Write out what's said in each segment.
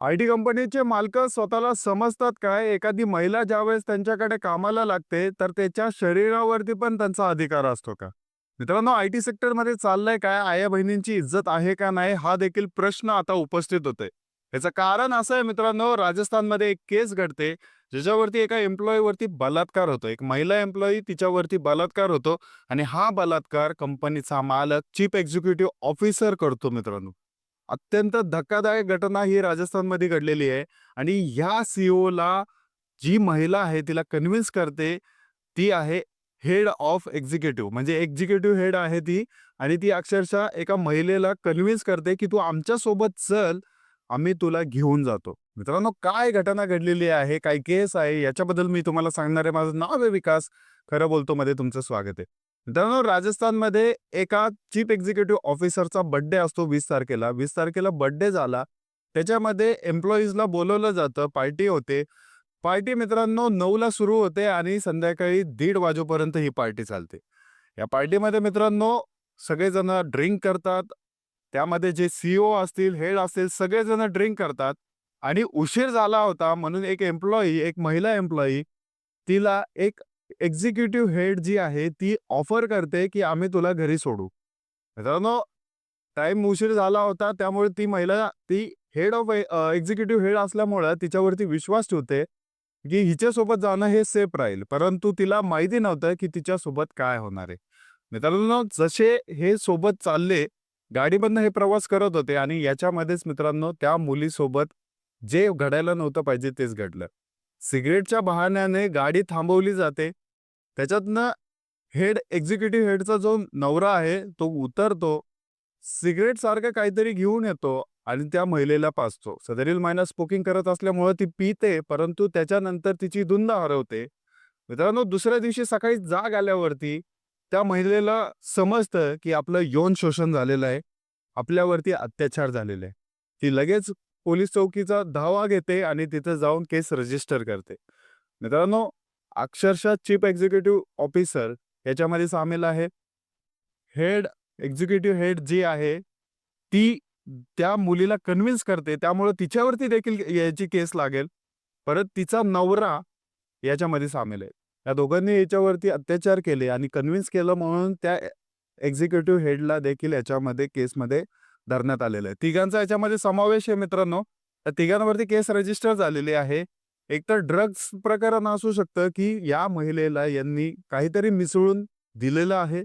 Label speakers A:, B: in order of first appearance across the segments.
A: I T कंपनीचे मालक स्वतःला समजतात काय? एखादी महिला ज्यावेळेस त्यांच्याकडे कामाला लागते तर त्याच्या शरीरावरती पण त्यांचा अधिकार असतो का? मित्रांनो आय टी सेक्टरमध्ये चाललंय काय? आया बहिणींची इज्जत आहे का नाही? हा देखील प्रश्न आता उपस्थित होतोय. याचं कारण असं आहे मित्रांनो राजस्थानमध्ये एक केस घडते ज्याच्यावरती एका एम्प्लॉईवरती बलात्कार होतो. एक महिला एम्प्लॉई तिच्यावरती बलात्कार होतो आणि हा बलात्कार कंपनीचा मालक चीफ एक्झिक्युटिव्ह ऑफिसर करतो मित्रांनो. अत्यंत धक्कादायक घटना ही राजस्थानमध्ये घडलेली आहे. आणि ह्या सीओला जी महिला आहे तिला कन्व्हिन्स करते ती आहे हेड ऑफ एक्झिक्युटिव्ह म्हणजे एक्झिक्युटिव्ह हेड आहे ती आणि ती अक्षरशः एका महिलेला कन्व्हिन्स करते की तू आमच्यासोबत चल आम्ही तुला घेऊन जातो. मित्रांनो काय घटना घडलेली आहे काय केस आहे याच्याबद्दल मी तुम्हाला सांगणार आहे. माझं नाव आहे विकास. खरं बोलतो मध्ये तुमचं स्वागत आहे. मित्रांनो राजस्थानमध्ये एका चीफ एक्झिक्युटिव्ह ऑफिसरचा बड्डे असतो वीस तारखेला. वीस तारखेला बर्थडे झाला. त्याच्यामध्ये एम्प्लॉईजला बोलवलं जातं. पार्टी होते. पार्टी मित्रांनो नऊला सुरू होते आणि संध्याकाळी दीड वाजेपर्यंत ही पार्टी चालते. या पार्टीमध्ये मित्रांनो सगळेजण ड्रिंक करतात. त्यामध्ये जे सीईओ असतील हेड असतील सगळेजण ड्रिंक करतात. आणि उशीर झाला होता म्हणून एक एम्प्लॉई एक महिला एम्प्लॉई तिला एक एक्झिक्युटिव्ह हेड जी आहे ती ऑफर करते की आम्ही तुला घरी सोडू. मित्रांनो टाइम उशीर झाला होता त्यामुळे ती महिला ती हेड ऑफ एक्झिक्युटिव्ह हेड असल्यामुळं तिच्यावरती विश्वास ठेवते की हिच्यासोबत जाणं हे सेफ राहील. परंतु तिला माहिती नव्हतं की तिच्यासोबत काय होणार आहे. मित्रांनो जसे हे सोबत चालले गाडीमधनं हे प्रवास करत होते आणि याच्यामध्येच मित्रांनो त्या मुलीसोबत जे घडायला नव्हतं पाहिजे तेच घडलं. सिगरेटच्या बहाण्याने गाडी थांबवली जाते. त्याच्यातनं हेड एक्झिक्युटिव्ह हेडचा जो नवरा आहे तो उतरतो सिगरेट सारखं काहीतरी घेऊन येतो आणि त्या महिलेला पाचतो. सदरील महिना स्मोकिंग करत असल्यामुळे ती पिते परंतु त्याच्यानंतर तिची धुंद हरवते. मित्रांनो दुसऱ्या दिवशी सकाळी जाग आल्यावरती त्या महिलेला समजतं की आपलं यौन शोषण झालेलं आहे. आपल्यावरती अत्याचार झालेले आहे. ती लगेच पोलीस चौकीचा धावा घेते आणि तिथे जाऊन केस रजिस्टर करते. मित्रांनो अक्षरशः चीफ एक्झिक्युटिव्ह ऑफिसर याच्यामध्ये सामील आहे. हेड एक्झिक्युटिव्ह हेड जी आहे ती त्या मुलीला कन्व्हिन्स करते. त्यामुळे तिच्यावरती देखील याची केस लागेल. परत तिचा नवरा याच्यामध्ये सामील आहे. या दोघांनी याच्यावरती अत्याचार केले आणि कन्व्हिन्स केलं म्हणून त्या एक्झिक्युटिव्ह हेडला देखील याच्यामध्ये केसमध्ये धरण्यात आलेलं आहे. तिघांचा याच्यामध्ये समावेश आहे मित्रांनो. त्या तिघांवरती केस रजिस्टर झालेली आहे. एक तर ड्रग्स प्रकरण असू शकतं की या महिलेला यांनी काहीतरी मिसळून दिलेलं आहे.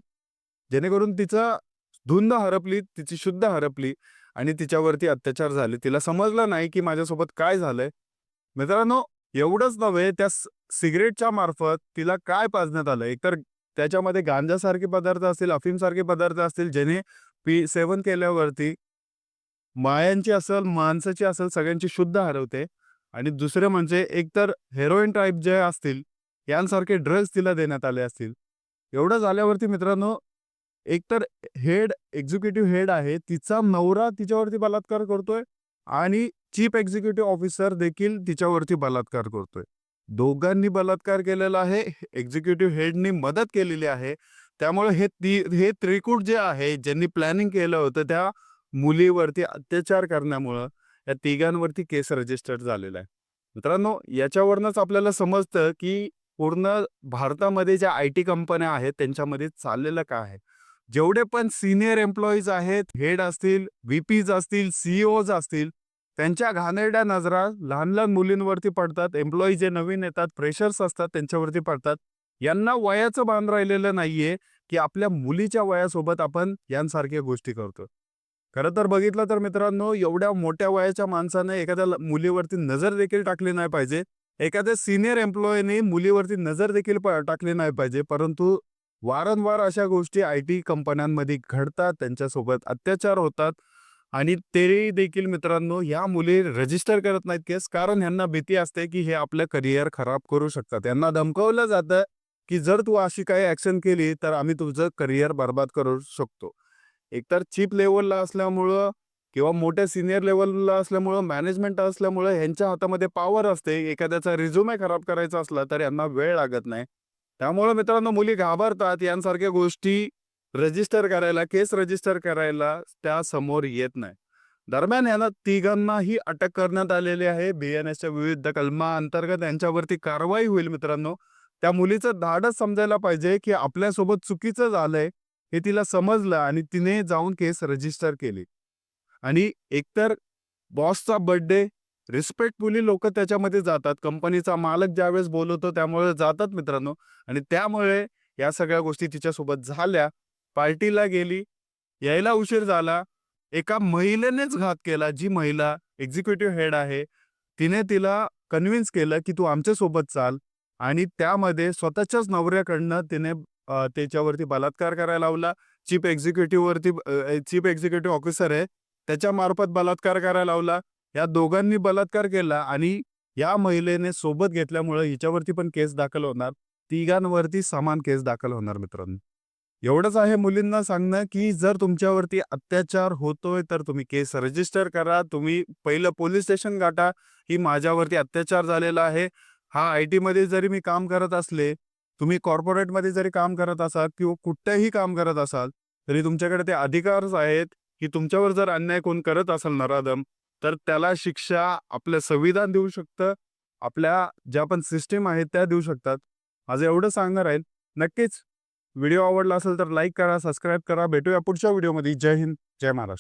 A: जेणेकरून तिचा धुंद हरपली तिची शुद्ध हरपली आणि तिच्यावरती अत्याचार झाले. तिला समजलं नाही की माझ्यासोबत काय झालंय. मित्रांनो एवढंच नव्हे त्या सिगरेटच्या मार्फत तिला काय पाजण्यात आलं? एकतर त्याच्यामध्ये गांजासारखे पदार्थ असतील अफीमसारखे पदार्थ असतील ज्याने पी सेवन केल्यावरती मायांची असेल माणसाची असेल सगळ्यांची शुद्ध हरवते. आणि दुसरे म्हणजे एकतर हेरोईन टाईप जे असतील यांसारखे ड्रग्ज तिला देण्यात आले असतील. एवढं झाल्यावरती मित्रांनो एकतर हेड एक्झिक्युटिव्ह हेड आहे तिचा नवरा तिच्यावरती बलात्कार करतोय आणि चीफ एक्झिक्युटिव्ह ऑफिसर देखील तिच्यावरती बलात्कार करतोय. दोघांनी बलात्कार केलेला आहे एक्झिक्युटिव्ह हेडनी मदत केलेली आहे. त्यामुळे हे ती हे त्रिकूट जे आहे ज्यांनी प्लॅनिंग केलं होतं त्या मुलीवरती अत्याचार करण्यामुळं या तिघांवरती केस रजिस्टर्ड झालेला आहे. मित्रांनो याच्यावरनच आपल्याला समजतं की पूर्ण भारतामध्ये ज्या आय टी कंपन्या आहेत त्यांच्यामध्ये चाललेलं काय आहे. जेवढे पण सिनियर एम्प्लॉईज आहेत हेड असतील व्हीपीज असतील सीईओज असतील त्यांच्या घाणेरड्या नजरा लहान लहान मुलींवरती पडतात. एम्प्लॉई जे नवीन येतात फ्रेशर्स असतात त्यांच्यावरती पडतात. यांना वयाचं बांध राहिलेलं नाहीये की आपल्या मुलीच्या वयासोबत आपण यांसारख्या गोष्टी करतो खरं तर बघितलं तर मित्रांनो एवढ्या मोठ्या वयाच्या माणसाने एखाद्या मुलीवरती नजर देखील टाकली नाही पाहिजे. एखाद्या सिनियर एम्प्लॉईने मुलीवरती नजर देखील टाकली नाही पाहिजे. परंतु वारंवार अशा गोष्टी आय टी कंपन्यांमध्ये घडतात त्यांच्यासोबत अत्याचार होतात. आणि ते देखील मित्रांनो या मुली रजिस्टर करत नाहीत केस. कारण ह्यांना भीती असते की हे आपलं करिअर खराब करू शकतात. यांना धमकवलं जातं की जर तू अशी काही ऍक्शन केली तर आम्ही तुझं करिअर बर्बाद करू शकतो. एकतर चीप लेवलला असल्यामुळं किंवा मोठ्या सिनियर लेवलला असल्यामुळं मॅनेजमेंट असल्यामुळं ह्यांच्या हातामध्ये पॉवर असते. एखाद्याचा रिझ्युमे खराब करायचा असला तर यांना वेळ लागत नाही. त्यामुळं मित्रांनो मुली घाबरतात. यांसारख्या गोष्टी रजिस्टर करायला केस रजिस्टर करायला त्या समोर येत नाही. दरम्यान यांना तिघांनाही अटक करण्यात आलेली आहे. बीएनएसच्या विविध कलमा अंतर्गत यांच्यावरती कारवाई होईल मित्रांनो. त्या मुलीचं धाडच समजायला पाहिजे की आपल्यासोबत चुकीचं झालंय. हे तिला समजलं आणि तिने जाऊन केस रजिस्टर केली. आणि एकतर बॉसचा बर्थडे रिस्पेक्टफुली लोक त्याच्यामध्ये जातात. कंपनीचा मालक ज्यावेळेस बोलवतो त्यामुळे जातात मित्रांनो. आणि त्यामुळे या सगळ्या गोष्टी तिच्यासोबत झाल्या. पार्टीला गेली यायला उशीर झाला. एका महिलेनेच घात केला जी महिला एक्झिक्युटिव्ह हेड आहे. तिने तिला कन्व्हिन्स केलं की तू आमच्यासोबत चाल. आणि त्यामध्ये स्वतःच्याच नवऱ्याकडनं तिने त्याच्यावरती बलात्कार करायला लावला. चीफ एक्झिक्युटिव्ह वरती चीफ एक्झिक्युटिव्ह ऑफिसर आहे. त्याच्या मार्फत बलात्कार करायला लावला. या दोघांनी बलात्कार केला आणि या महिलेने सोबत घेतल्यामुळे हिच्यावरती पण केस दाखल होणार. तिघांवरती समान केस दाखल होणार मित्रांनो. एवढंच आहे मुलींना सांगणं की जर तुमच्यावरती अत्याचार होतोय तर तुम्ही केस रजिस्टर करा. तुम्ही पहिलं पोलीस स्टेशन गाठा. ही माझ्यावरती अत्याचार झालेला आहे. हा आय टी मध्ये जरी मी काम करत असले तुम्ही कॉर्पोरेटमध्ये जरी काम करत असाल किंवा कुठेही काम करत असाल तरी तुमच्याकडे ते अधिकारच आहेत की तुमच्यावर जर अन्याय कोण करत असेल नराधम तर त्याला शिक्षा आपलं संविधान देऊ शकतं. आपल्या ज्या पण सिस्टीम आहेत त्या देऊ शकतात. माझं एवढं सांगणार आहे नक्कीच. व्हिडिओ आवडला असेल तर लाईक करा सबस्क्राईब करा. भेटूया पुढच्या व्हिडिओमध्ये. जय हिंद जय महाराष्ट्र.